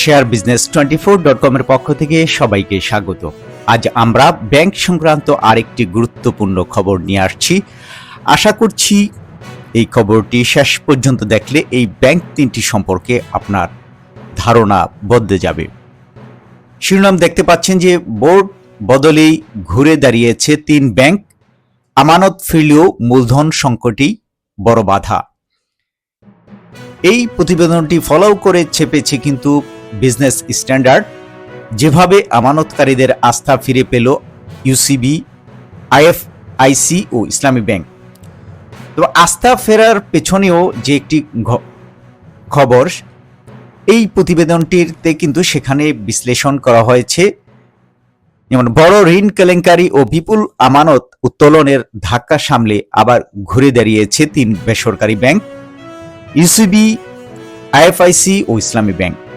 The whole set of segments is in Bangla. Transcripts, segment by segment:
Share business twenty four dot কমের পক্ষ থেকে সবাইকে স্বাগত। আজ আমরা ব্যাংক সংক্রান্ত আরেকটি গুরুত্বপূর্ণ খবর নিয়ে আসছি। আশা করছি এই খবরটি শেষ পর্যন্ত দেখলে এই ব্যাংক তিনটি সম্পর্কে আপনার ধারণা বদলে যাবে। শিরোনাম দেখতে পাচ্ছেন যে বোর্ড বদলেই ঘুরে দাঁড়িয়েছে তিন ব্যাংক। আমানত ফিরলেও মূলধন সংকটই বড় বাধা। এই প্রতিবেদনটি ফলো করে চেপেছে কিন্তু বিজনেস স্ট্যান্ডার্ড যেভাবে আমানতকারীদের আস্থা ফিরে পেল ইউসিবি আইএফআইসি ও ইসলামী ব্যাংক। তো আস্থা ফেরার পেছনেও যে একটি খবর, এই প্রতিবেদনটিতে কিন্তু সেখানে বিশ্লেষণ করা হয়েছে। যেমন, বড় ঋণ কেলেঙ্কারি ও বিপুল আমানত উত্তোলনের ধাক্কা সামলে আবার ঘুরে দাঁড়িয়েছে তিন বেসরকারি ব্যাংক ইউসিবি আইএফআইসি ও ইসলামী ব্যাংক।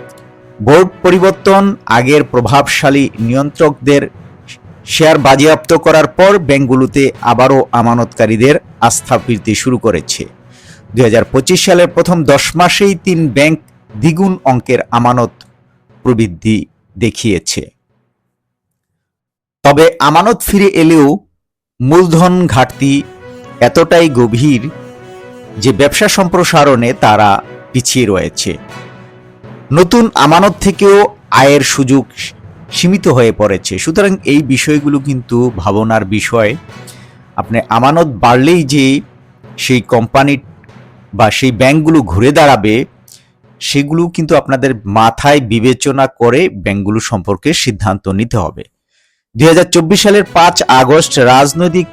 বোর্ড পরিবর্তন, আগের প্রভাবশালী নিয়ন্ত্রকদের শেয়ার বাজেয়াপ্ত করার পর ব্যাংকগুলোতে আবারও আমানতকারীদের আস্থা ফিরতে শুরু করেছে। দুই হাজার পঁচিশ সালের প্রথম দশ মাসেই তিন ব্যাংক দ্বিগুণ অঙ্কের আমানত প্রবৃদ্ধি দেখিয়েছে। তবে আমানত ফিরে এলেও মূলধন ঘাটতি এতটাই গভীর যে ব্যবসা সম্প্রসারণে তারা পিছিয়ে রয়েছে। নতুন আমানত থেকেও আয়ের সুযোগ সীমিত হয়ে পড়েছে। সুতরাং এই বিষয়গুলো কিন্তু ভাবনার বিষয়। আপনি আমানত বাড়লেই যে সেই কোম্পানি বা সেই ব্যাংকগুলো ঘুরে দাঁড়াবে, সেগুলো কিন্তু আপনাদের মাথায় বিবেচনা করে ব্যাংকগুলো সম্পর্কে সিদ্ধান্ত নিতে হবে। দু হাজার চব্বিশ সালের পাঁচ আগস্ট রাজনৈতিক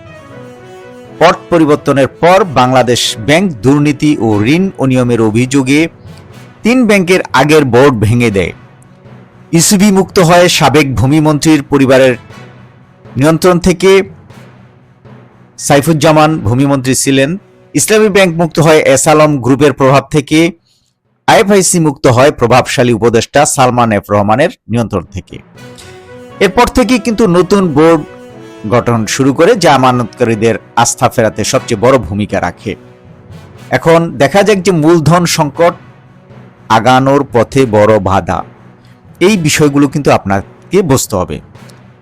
পট পরিবর্তনের পর বাংলাদেশ ব্যাংক দুর্নীতি ও ঋণ অনিয়মের অভিযোগে তিন ব্যাংকের আগের বোর্ড ভেঙে দেয়। ইসিবি মুক্ত হয় সাবেক ভূমিমন্ত্রীর পরিবারের নিয়ন্ত্রণ থেকে। সাইফুজ্জামান ভূমিমন্ত্রী ছিলেন। ইসলামী ব্যাংক মুক্ত হয় এস আলম গ্রুপের প্রভাব থেকে। আইএফআইসি মুক্ত হয় প্রভাবশালী উপদেষ্টা সালমান এফ রহমানের নিয়ন্ত্রণ থেকে। এরপর থেকে কিন্তু নতুন বোর্ড গঠন শুরু করে, যা আমানতকারীদের আস্থা ফেরাতে সবচেয়ে বড় ভূমিকা রাখে। এখন দেখা যাক যে মূলধন সংকট আগানোর পথে বড় বাধা। এই বিষয়গুলো কিন্তু আপনাকে বুঝতে হবে।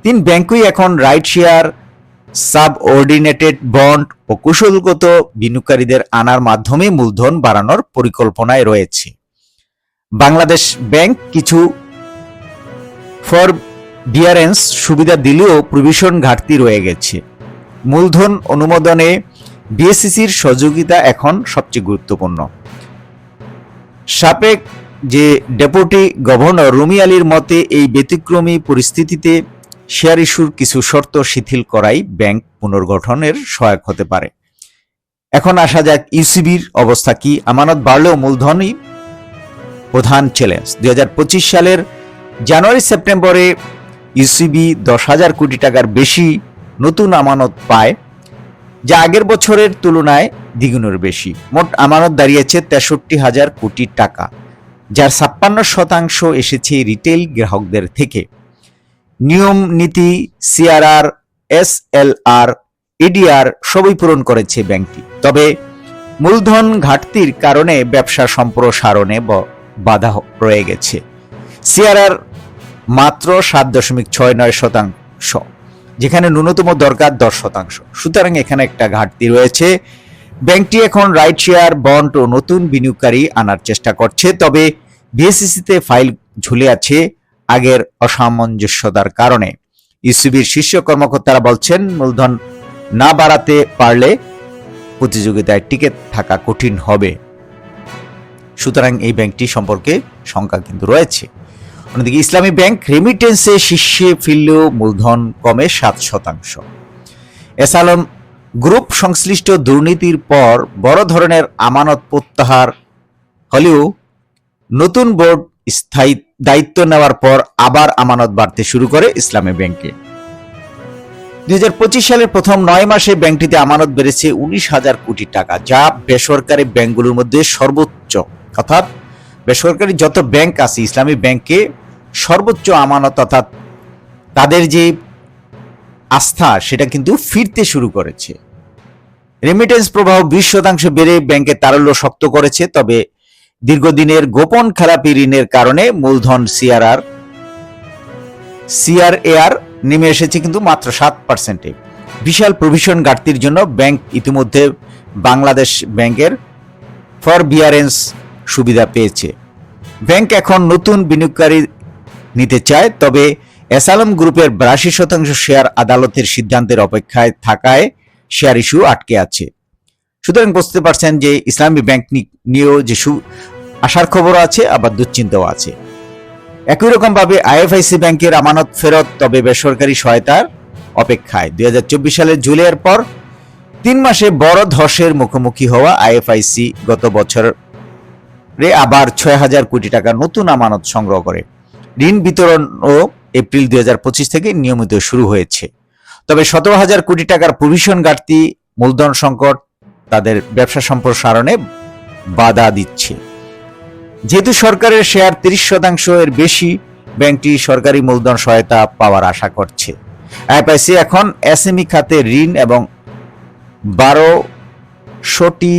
তিন ব্যাংকই এখন right share subordinated bond ও কৌশলগত বিনিয়োগকারীদের আনার মাধ্যমে মূলধন বাড়ানোর পরিকল্পনায় রয়েছে। বাংলাদেশ ব্যাংক কিছু ফর ডিয়ারেন্স সুবিধা দিলেও প্রভিশন ঘাটতি রয়ে গেছে। মূলধন অনুমোদনে বিএসসিসির সহযোগিতা এখন সবচেয়ে গুরুত্বপূর্ণ। সাপেক যে ডেপুটি গভর্নর রুমি আলীর মতে এই ব্যতিক্রমী পরিস্থিতিতে শেয়ার ইস্যুর কিছু শর্ত শিথিল করাই ব্যাংক পুনর্গঠনের সহায়ক হতে পারে। এখন আসা যাক ইউসিবির অবস্থা কি। আমানত বাড়লেও মূলধনই প্রধান চ্যালেঞ্জ দুই হাজার পঁচিশ সালের জানুয়ারি সেপ্টেম্বরে ইউসিবি দশ হাজার কোটি টাকার বেশি নতুন আমানত পায়। যা আগের বছরের তুলনায় দ্বিগুণের বেশি। মোট আমানত দাঁড়িয়েছে তেষট্টি হাজার কোটি টাকা, যার ছাপ্পান্ন শতাংশ এসেছে রিটেল গ্রাহকদের থেকে। নিয়ম নীতি, CRR S L R EDR সবই পূরণ করেছে ব্যাংকটি। তবে মূলধন ঘাটতির কারণে ব্যবসা সম্প্রসারণে বাধা রয়ে গেছে। সিআরআর মাত্র সাত দশমিক ছয় নয় শতাংশ। যেখানে ন্যূনতম দরকার দশ শতাংশ। সুতরাং এখানে একটা ঘাটতি রয়েছে। ব্যাংকটি এখন রাইট শেয়ার, বন্ড ও নতুন বিনিয়োগকারী আনার চেষ্টা করছে, তবে বিএসসিসিতে ফাইল ঝুলে আছে আগের অসামঞ্জস্যতার কারণে। ইউসিবির শীর্ষ কর্মকর্তারা বলছেন, মূলধন না বাড়াতে পারলে প্রতিযোগিতায় টিকে থাকা কঠিন হবে। সুতরাং এই ব্যাংকটি সম্পর্কে শঙ্কা কিন্তু রয়েছে। অন্যদিকে ইসলামী ব্যাংক রেমিটেন্সে শীর্ষে ফিরলেও মূলধন কমে সাত শতাংশ। এসালম গ্রুপ সংশ্লিষ্ট দুর্নীতির পর বড় ধরনের আমানত প্রত্যাহার হলেও নতুন বোর্ড স্থায়ী দায়িত্ব নেওয়ার পর আবার আমানত বাড়তে শুরু করে ইসলামী ব্যাংকে। দুই হাজার পঁচিশ সালের প্রথম নয় মাসে ব্যাংকটিতে আমানত বেড়েছে উনিশ হাজার কোটি টাকা, যা বেসরকারি ব্যাংকগুলোর মধ্যে সর্বোচ্চ। অর্থাৎ বেসরকারি যত ব্যাংক আছে, ইসলামী ব্যাংকে সর্বোচ্চ আমানত অর্থাৎ তাদের যে আস্থা, সেটা কিন্তু ফিরতে শুরু করেছে। রেমিটেন্স প্রবাহ বিশ শতাংশ বেড়ে ব্যাংকের তারল্য শক্ত করেছে, তবে দীর্ঘদিনের গোপন খেলাপি ঋণের কারণে মূলধন সিআরআর সিআরএআর নেমে এসেছে কিন্তু মাত্র সাত পার্সেন্টে বিশাল প্রভিশন ঘাটতির জন্য ব্যাংক ইতিমধ্যে বাংলাদেশ ব্যাংকের ফরবিয়ারেন্স সুবিধা পেয়েছে। ব্যাংক এখন নতুন বিনিয়োগকারী নিতে চায়, তবে এসালাম গ্রুপের বিরাশি শতাংশ শেয়ার আদালতের সিদ্ধান্তের অপেক্ষায় থাকায় শেয়ার ইস্যু আটকে আছে। সুতরাং বুঝতে পারছেন যে ইসলামী ব্যাংক নিয়েও যে সু আশার খবর আছে, আবার দুশ্চিন্তাও আছে। একই রকম ভাবে আইএফআইসি ব্যাংকের আমানত ফেরত, তবে বেসরকারি সহায়তার অপেক্ষায়। দুই হাজার চব্বিশ সালের জুলাইয়ের পর তিন মাসে বড় ধসের মুখোমুখি হওয়া আইএফআইসি গত বছরে আবার ছয় হাজার কোটি টাকা নতুন আমানত সংগ্রহ করে। ঋণ বিতরণও এপ্রিল দুই হাজার পঁচিশ থেকে নিয়মিত শুরু হয়েছে। তবে সতেরো হাজার কোটি টাকার প্রভিশন ঘাটতি, মূলধন সংকট তাদের ব্যবসা সম্প্রসারণে বাধা দিচ্ছে। যেহেতু সরকারের শেয়ার তিরিশ শতাংশ এর বেশি, ব্যাংকটি সরকারি মূলধন সহায়তা পাওয়ার আশা করছে। আইপিআইসি এখন এসএমই খাতে ঋণ এবং বারোশোটি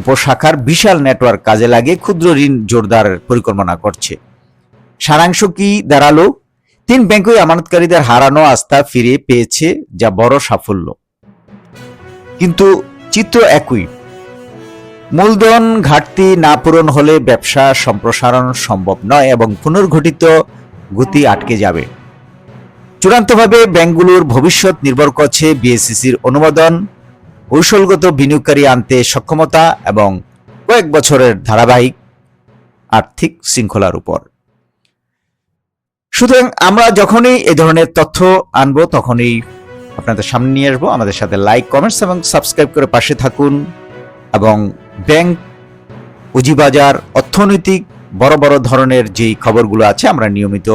উপশাখার বিশাল নেটওয়ার্ক কাজে লাগিয়ে ক্ষুদ্র ঋণ জোরদার পরিকল্পনা করছে। সারাংশ কি দাঁড়াল? তিন ব্যাংকই আমানতকারীদের হারানো আস্থা ফিরে পেয়েছে, যা বড় সাফল্য। কিন্তু চিত্র একই। মূলধন ঘাটতি না পূরণ হলে ব্যবসা সম্প্রসারণ সম্ভব নয় এবং পুনর্গঠিত গতি আটকে যাবে। চূড়ান্তভাবে ব্যাংকগুলোর ভবিষ্যৎ নির্ভর করছে বিএসসিসির অনুমোদন, কৌশলগত বিনিয়োগকারী আনতে সক্ষমতা এবং কয়েক বছরের ধারাবাহিক আর্থিক শৃঙ্খলার উপর। সুতরাং আমরা যখনই এই ধরনের তথ্য আনব, তখনই আপনাদের সামনে নিয়ে আসব। আমাদের সাথে লাইক কমেন্টস এবং সাবস্ক্রাইব করে পাশে থাকুন এবং ব্যাংক, পুঁজিবাজার, অর্থনৈতিক বড় বড় ধরনের যেই খবরগুলো আছে আমরা নিয়মিত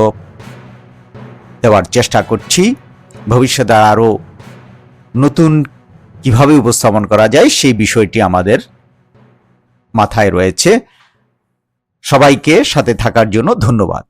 দেওয়ার চেষ্টা করছি। ভবিষ্যতে আরও নতুন কীভাবে উপস্থাপন করা যায় সেই বিষয়টি আমাদের মাথায় রয়েছে। সবাইকে সাথে থাকার জন্য ধন্যবাদ।